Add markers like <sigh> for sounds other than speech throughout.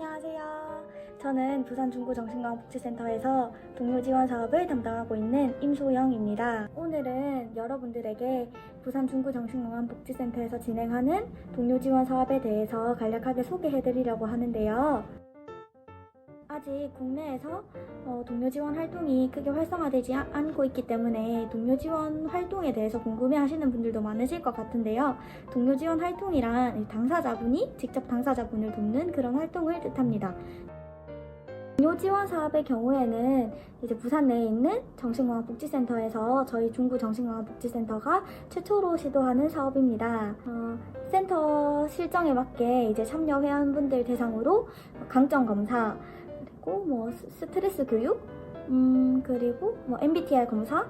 안녕하세요. 저는 부산 중구정신건강복지센터에서 동료 지원 사업을 담당하고 있는 임소영입니다. 오늘은 여러분들에게 부산 중구정신건강복지센터에서 진행하는 동료 지원 사업에 대해서 간략하게 소개해드리려고 하는데요. 아직 국내에서 어, 동료 지원 활동이 크게 활성화되지 아- 않고 있기 때문에 동료 지원 활동에 대해서 궁금해 하시는 분들도 많으실 것 같은데요. 동료 지원 활동이란 당사자분이 직접 당사자분을 돕는 그런 활동을 뜻합니다. 동료 지원 사업의 경우에는 이제 부산 내에 있는 정신건강복지센터에서 저희 중구 정신건강복지센터가 최초로 시도하는 사업입니다. 어, 센터 실정에 맞게 이제 참여 회원분들 대상으로 강점 검사 그리고 뭐 스- 스트레스 교육, 음 그리고 뭐 MBTI 검사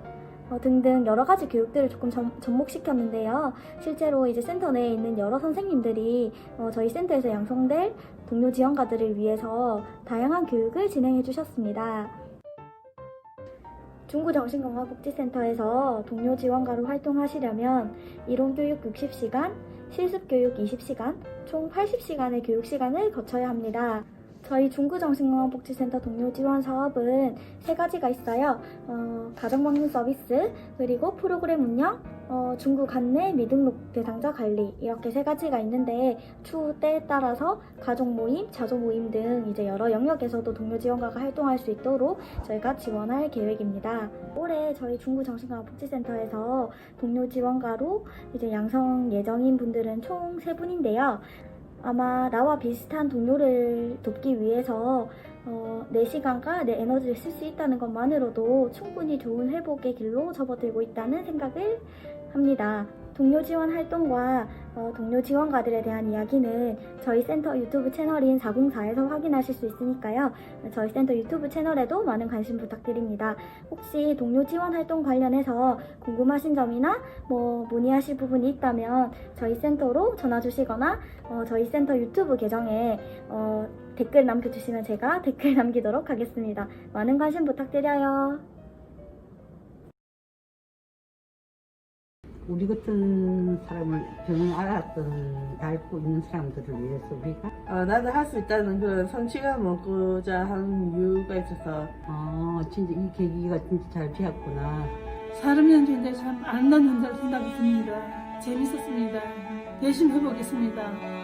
어, 등등 여러 가지 교육들을 조금 점- 접목시켰는데요. 실제로 이제 센터 내에 있는 여러 선생님들이 어, 저희 센터에서 양성될 동료 지원가들을 위해서 다양한 교육을 진행해 주셨습니다. 중구정신건강복지센터에서 동료 지원가로 활동하시려면 이론교육 60시간, 실습교육 20시간, 총 80시간의 교육시간을 거쳐야 합니다. 저희 중구정신건강복지센터 동료 지원 사업은 세 가지가 있어요. 어, 가정방문 서비스, 그리고 프로그램 운영, 어, 중구 간내 미등록 대상자 관리 이렇게 세 가지가 있는데 추후 때에 따라서 가족 모임, 자조 모임 등 이제 여러 영역에서도 동료 지원가가 활동할 수 있도록 저희가 지원할 계획입니다. 올해 저희 중구 정신건강복지센터에서 동료 지원가로 이제 양성 예정인 분들은 총 세 분인데요. 아마 나와 비슷한 동료를 돕기 위해서 어, 내 시간과 내 에너지를 쓸 수 있다는 것만으로도 충분히 좋은 회복의 길로 접어들고 있다는 생각을 합니다. 동료 지원 활동과 어, 동료 지원가들에 대한 이야기는 저희 센터 유튜브 채널인 404에서 확인하실 수 있으니까요. 저희 센터 유튜브 채널에도 많은 관심 부탁드립니다. 혹시 동료 지원 활동 관련해서 궁금하신 점이나 뭐 문의하실 부분이 있다면 저희 센터로 전화 주시거나 어, 저희 센터 유튜브 계정에 어, 댓글 남겨주시면 제가 댓글 <laughs> 남기도록 하겠습니다. 많은 관심 부탁드려요. 우리 같은 사람을 병을 알았던 앓고 있는 사람들을 위해서 우리가 어, 나도 할 수 있다는 그런 성취감 먹고자 하는 이유가 있어서 어 진짜 이 계기가 진짜 잘 피었구나 사람 현주인데 참 아름다운 현장을 생각했습니다. 재밌었습니다. 열심히 해보겠습니다.